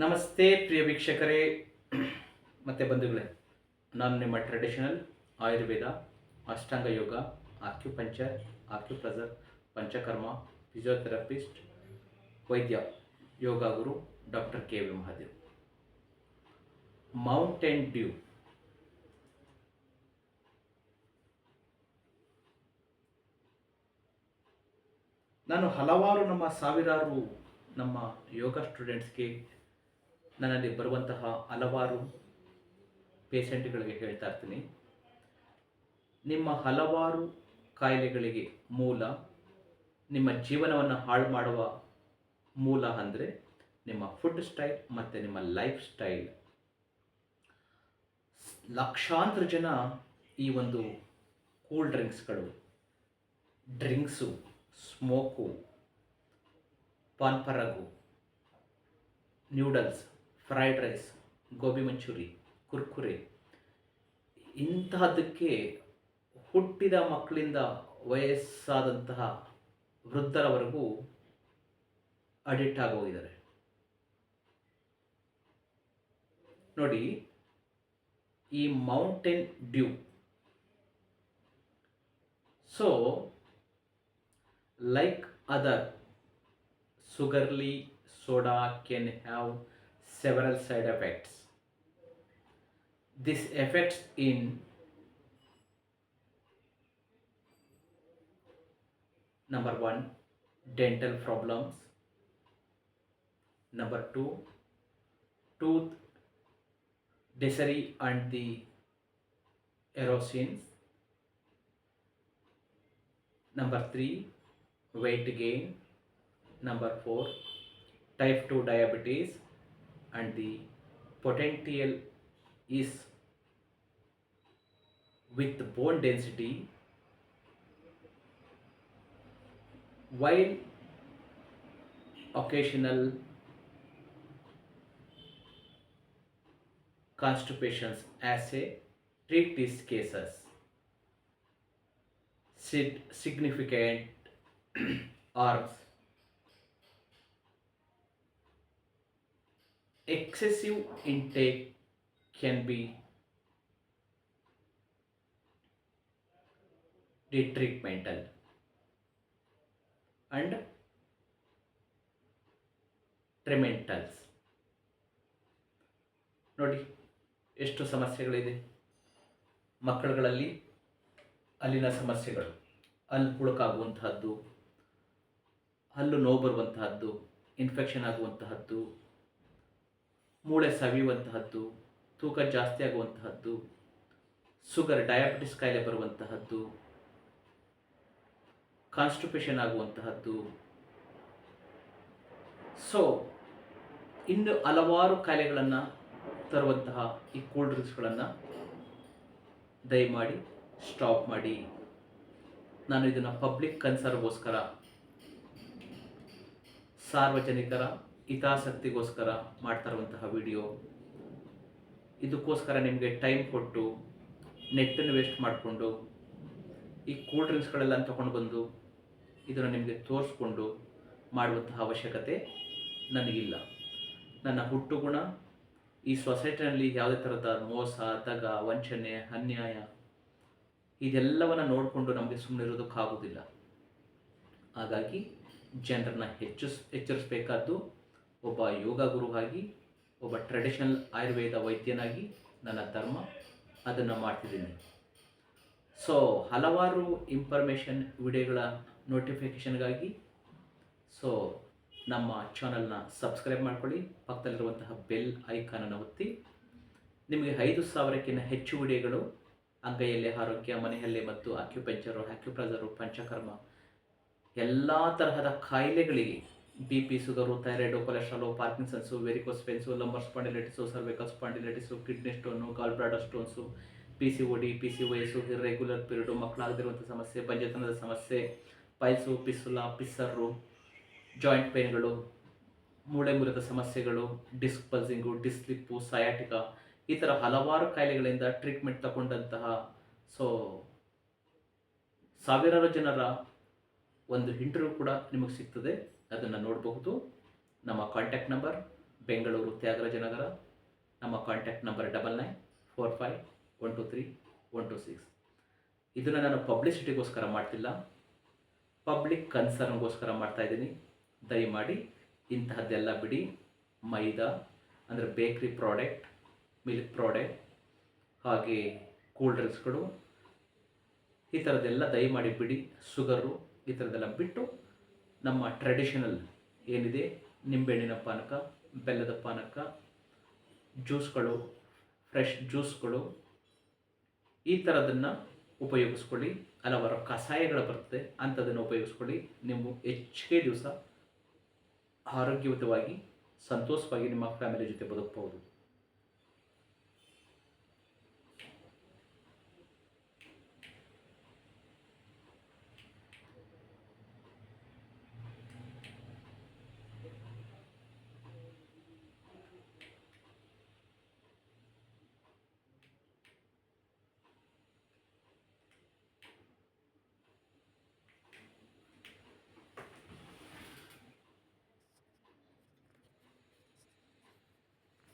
ನಮಸ್ತೆ ಪ್ರಿಯ ವೀಕ್ಷಕರೇ. ಮತ್ತು ಬಂಧುಗಳೇ, ನಾನು ನಿಮ್ಮ traditional Ayurveda, Ashtanga yoga acupuncture acupressure Panchakarma physiotherapist ವೈದ್ಯ, yoga guru doctor K V Mahadev. Mountain Dew ನಾನು ಹಲವಾರು ನಮ್ಮ ಸಾವಿರಾರು ನಮ್ಮ ಯೋಗ ಸ್ಟೂಡೆಂಟ್ಸ್ಗೆ ನನ್ನಲ್ಲಿ ಬರುವಂತಹ ಹಲವಾರು ಪೇಷೆಂಟ್ಗಳಿಗೆ ಹೇಳ್ತಾ ಇರ್ತೀನಿ. ನಿಮ್ಮ ಹಲವಾರು ಕಾಯಿಲೆಗಳಿಗೆ ಮೂಲ, ನಿಮ್ಮ ಜೀವನವನ್ನು ಹಾಳು ಮಾಡುವ ಮೂಲ ಅಂದರೆ ನಿಮ್ಮ ಫುಡ್ ಸ್ಟೈಲ್ ಮತ್ತು ನಿಮ್ಮ ಲೈಫ್ ಸ್ಟೈಲ್. ಲಕ್ಷಾಂತರ ಜನ ಈ ಒಂದು cool ಡ್ರಿಂಕ್ಸ್ಗಳು, drinks, smoke, Pan Parag, noodles fried rice gobi manchurian Kurkure ಇಂತಹದಕ್ಕೆ ಹುಟ್ಟಿದ ಮಕ್ಕಳಿಂದ ವಯಸ್ಸಾದಂತಹ ವೃದ್ಧರವರೆಗೂ ಅಡಿಕ್ಟ್ ಆಗೋಗಿದ್ದಾರೆ ನೋಡಿ, ಈ Mountain Dew so like other sugary soda can have several side effects. This affects in number 1 dental problems. Number 2 tooth dysentery and the erosions number 3 weight gain. Number 4 type 2 diabetes and the potential is with the bone density while occasional constipations as a treat these cases. Significant arms excessive intake can be detrimental and detrimental. ನೋಡಿ, ಎಷ್ಟು ಸಮಸ್ಯೆಗಳಿದೆ? ಮಕ್ಕಳುಗಳಲ್ಲಿ ಅಲ್ಲಿನ ಸಮಸ್ಯೆಗಳು. ಹಲ್ಲು ಹುಳುಕಾಗುವಂತಹದ್ದು, ಹಲ್ಲು ನೋವು ಬರುವಂತಹದ್ದು infection ಆಗುವಂತಹದ್ದು ಮೂಳೆ ಸವಿಯುವಂತಹದ್ದು, ತೂಕ ಜಾಸ್ತಿ ಆಗುವಂತಹದ್ದು ಶುಗರ್ ಡಯಾಬಿಟಿಸ್ ಕಾಯಿಲೆ ಬರುವಂತಹದ್ದು ಕಾನ್ಸ್ಟಿಪೇಷನ್ ಆಗುವಂತಹದ್ದು. ಸೊ ಇನ್ನು ಹಲವಾರು ಕಾಯಿಲೆಗಳನ್ನು ತರುವಂತಹ ಈ ಕೂಲ್ ಡ್ರಿಂಕ್ಸ್ಗಳನ್ನು ದಯಮಾಡಿ ಸ್ಟಾಪ್ ಮಾಡಿ. ನಾನು ಇದನ್ನು ಪಬ್ಲಿಕ್ ಕನ್ಸರ್ಗೋಸ್ಕರ ಸಾರ್ವಜನಿಕರ ಹಿತಾಸಕ್ತಿಗೋಸ್ಕರ ಮಾಡ್ತಾ ಇರುವಂತಹ ವಿಡಿಯೋ. ಇದಕ್ಕೋಸ್ಕರ ನಿಮಗೆ ಟೈಮ್ ಕೊಟ್ಟು ನೆಟ್ಟನ್ನು ವೇಸ್ಟ್ ಮಾಡಿಕೊಂಡು ಈ ಕೂಲ್ ಡ್ರಿಂಕ್ಸ್ಗಳೆಲ್ಲ ತಗೊಂಡು ಬಂದು ಇದನ್ನು ನಿಮಗೆ ತೋರಿಸ್ಕೊಂಡು ಮಾಡುವಂತಹ ಅವಶ್ಯಕತೆ ನನಗಿಲ್ಲ. ನನ್ನ ಹುಟ್ಟು ಗುಣ ಈ ಸೊಸೈಟಿನಲ್ಲಿ ಯಾವುದೇ ಥರದ ಮೋಸ, ದಗ, ವಂಚನೆ, ಅನ್ಯಾಯ ಇದೆಲ್ಲವನ್ನು ನೋಡಿಕೊಂಡು ನಮಗೆ ಸುಮ್ಮನೆ ಇರೋದಕ್ಕಾಗೋದಿಲ್ಲ. ಹಾಗಾಗಿ ಜನರನ್ನ ಹೆಚ್ಚಿಸ್, ಎಚ್ಚರಿಸಬೇಕಾದ್ದು ಒಬ್ಬ ಯೋಗ ಗುರುವಾಗಿ, ಒಬ್ಬ ಟ್ರೆಡಿಷನಲ್ ಆಯುರ್ವೇದ ವೈದ್ಯನಾಗಿ ನನ್ನ ಧರ್ಮ ಅದನ್ನು ಮಾಡ್ತಿದ್ದೀನಿ. ಸೊ ಹಲವಾರು ಇನ್ಫಾರ್ಮೇಷನ್ ವಿಡಿಯೋಗಳ ನೋಟಿಫಿಕೇಷನ್ಗಾಗಿ ಸೊ ನಮ್ಮ ಚಾನಲ್ನ ಸಬ್ಸ್ಕ್ರೈಬ್ ಮಾಡ್ಕೊಳ್ಳಿ. ಪಕ್ಕದಲ್ಲಿರುವಂತಹ ಬೆಲ್ ಐಕಾನನ್ನು ಒತ್ತಿ. ನಿಮಗೆ ಐದು ಸಾವಿರಕ್ಕಿಂತ ಹೆಚ್ಚು ವಿಡಿಯೋಗಳು ಅಂಗೈಯಲ್ಲಿ, ಆರೋಗ್ಯ, ಮನೆಯಲ್ಲೇ ಮತ್ತು ಅಕ್ಯುಪಂಚರು ಅಕ್ಯುಪ್ರಜರು ಪಂಚಕರ್ಮ, ಎಲ್ಲ ತರಹದ ಕಾಯಿಲೆಗಳಿಗೆ B P sugar, thyroid, cholesterol, Parkinson's, varicose veins lumbar spondylitis, cervical spondylitis, kidney stone gall bladder stones, P C O D, P C ವಯಸ್ಸು ಇರ್ರೆಗ್ಯುಲರ್ ಪೀರಿಯಡು, ಮಕ್ಕಳಾಗದಿರುವಂಥ ಸಮಸ್ಯೆ ಬಂಜತನದ ಸಮಸ್ಯೆ, ಪೈಲ್ಸು ಪಿಸುಲ ಪಿಸ್ಸರು ಜಾಯಿಂಟ್ ಪೇನ್ಗಳು, ಮೂಳೆ ಮುರಿದ ಸಮಸ್ಯೆಗಳು, ಡಿಸ್ಕ್ ಪಲ್ಸಿಂಗು ಡಿಸ್ಲಿಪ್ಪು ಸಯಾಟಿಕ, ಈ ಥರ ಹಲವಾರು ಕಾಯಿಲೆಗಳಿಂದ ಟ್ರೀಟ್ಮೆಂಟ್ ತಗೊಂಡಂತಹ, ಸೊ, ಸಾವಿರಾರು ಜನರ ಒಂದು ಇಂಟರ್ವ್ಯೂ ಕೂಡ ನಿಮಗೆ ಸಿಗ್ತದೆ. ಅದನ್ನು ನೋಡಬಹುದು. ನಮ್ಮ ಕಾಂಟ್ಯಾಕ್ಟ್ ನಂಬರ್ ಬೆಂಗಳೂರು ತ್ಯಾಗರಾಜನಗರ ನಮ್ಮ contact number double nine four five one two three one two six ಇದನ್ನು ನಾನು ಪಬ್ಲಿಸಿಟಿಗೋಸ್ಕರ ಮಾಡ್ತಿಲ್ಲ. ಪಬ್ಲಿಕ್ ಕನ್ಸರ್ನ್ಗೋಸ್ಕರ ಮಾಡ್ತಾ ಇದ್ದೀನಿ. ದಯಮಾಡಿ ಇಂತಹದ್ದೆಲ್ಲ ಬಿಡಿ. ಮೈದಾ, ಅಂದರೆ ಬೇಕ್ರಿ ಪ್ರಾಡಕ್ಟ್ ಮಿಲ್ಕ್ ಪ್ರಾಡಕ್ಟ್ ಹಾಗೆ ಕೂಲ್ ಡ್ರಿಂಕ್ಸ್ಗಳು ಈ ಥರದ್ದೆಲ್ಲ ದಯಮಾಡಿ ಬಿಡಿ. ಶುಗರು ಈ ಥರದ್ದೆಲ್ಲ ಬಿಟ್ಟು ನಮ್ಮ ಟ್ರೆಡಿಷನಲ್ ಏನಿದೆ? ನಿಂಬೆಹಣ್ಣಿನ ಪಾನಕ, ಬೆಲ್ಲದ ಪಾನಕ ಜ್ಯೂಸ್ಗಳು ಫ್ರೆಶ್ ಜ್ಯೂಸ್ಗಳು ಈ ಥರದನ್ನು ಉಪಯೋಗಿಸ್ಕೊಳ್ಳಿ. ಹಲವಾರು ಕಷಾಯಗಳು ಬರ್ತದೆ ಅಂಥದನ್ನು ಉಪಯೋಗಿಸ್ಕೊಳ್ಳಿ. ನೀವು ಹೆಚ್ಚಿಗೆ ದಿವಸ ಆರೋಗ್ಯಯುತವಾಗಿ, ಸಂತೋಷವಾಗಿ ನಿಮ್ಮ ಫ್ಯಾಮಿಲಿ ಜೊತೆ ಬದುಕಬಹುದು.